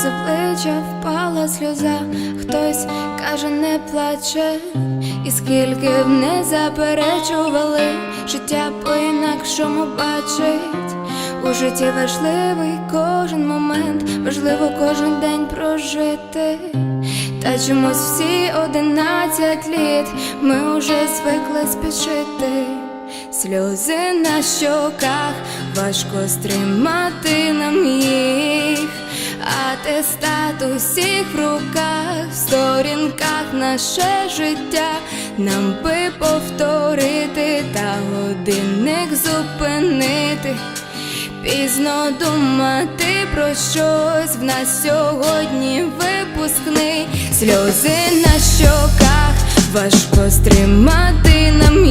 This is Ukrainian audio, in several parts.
з обличчя впала сльоза, хтось каже, не плаче, і скільки б не заперечували, життя по-інакшому бачить. У житті важливий кожен момент, важливо кожен день прожити. Та чомусь всі одинадцять літ ми уже звикли спішити. Сльози на щоках, важко стримати нам їх, атестат усіх руках, в сторінках наше життя, нам би повторити та годинник зупинити. Пізно думати про щось в нас сьогодні випускний сльози на щоках, важко стримати нам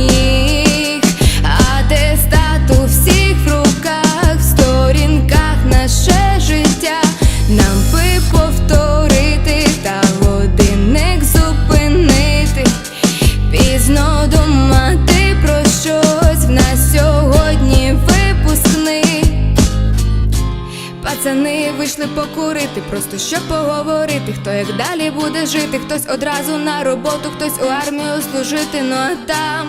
Пацани вийшли покурити, просто щоб поговорити, хто як далі буде жити, хтось одразу на роботу, хтось у армію служити, ну а там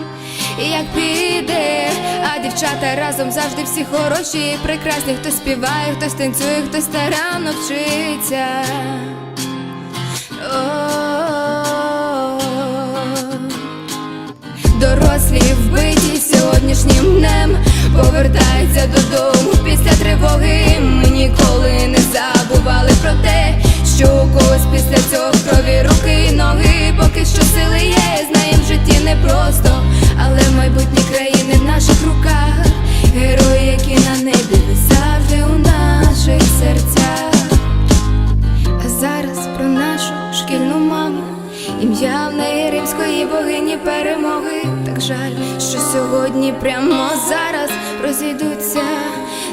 як піде, а дівчата разом завжди всі хороші і прекрасні, хтось співає, хтось танцює, хтось старанно вчиться. Дорослі вбиті сьогоднішнім днем повертаються додому після тривоги. Після цього крові руки і ноги. Поки що сили є, знаєм в житті непросто, але майбутнє країни в наших руках. Герої, які на небі, завжди у наших серцях. А зараз про нашу шкільну маму. Ім'я в неї римської богині перемоги. Так жаль, що сьогодні прямо зараз розійдуться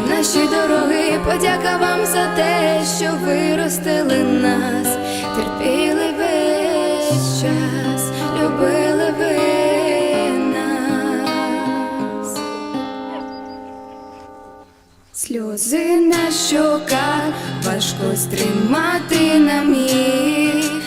наші дороги. Подяка вам за те, що ви ростили нас, терпіли весь час, любили ви нас. Сльози на щоках, важко стримати нам їх,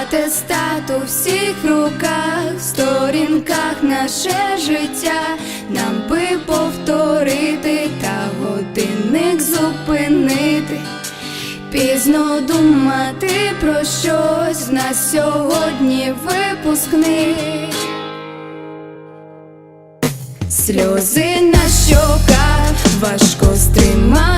атестат у всіх руках, в сторінках наше життя, нам би повторити та годинник зупинити. Пізно думати про щось на сьогодні випускний. Сльози на щоках, важко стримати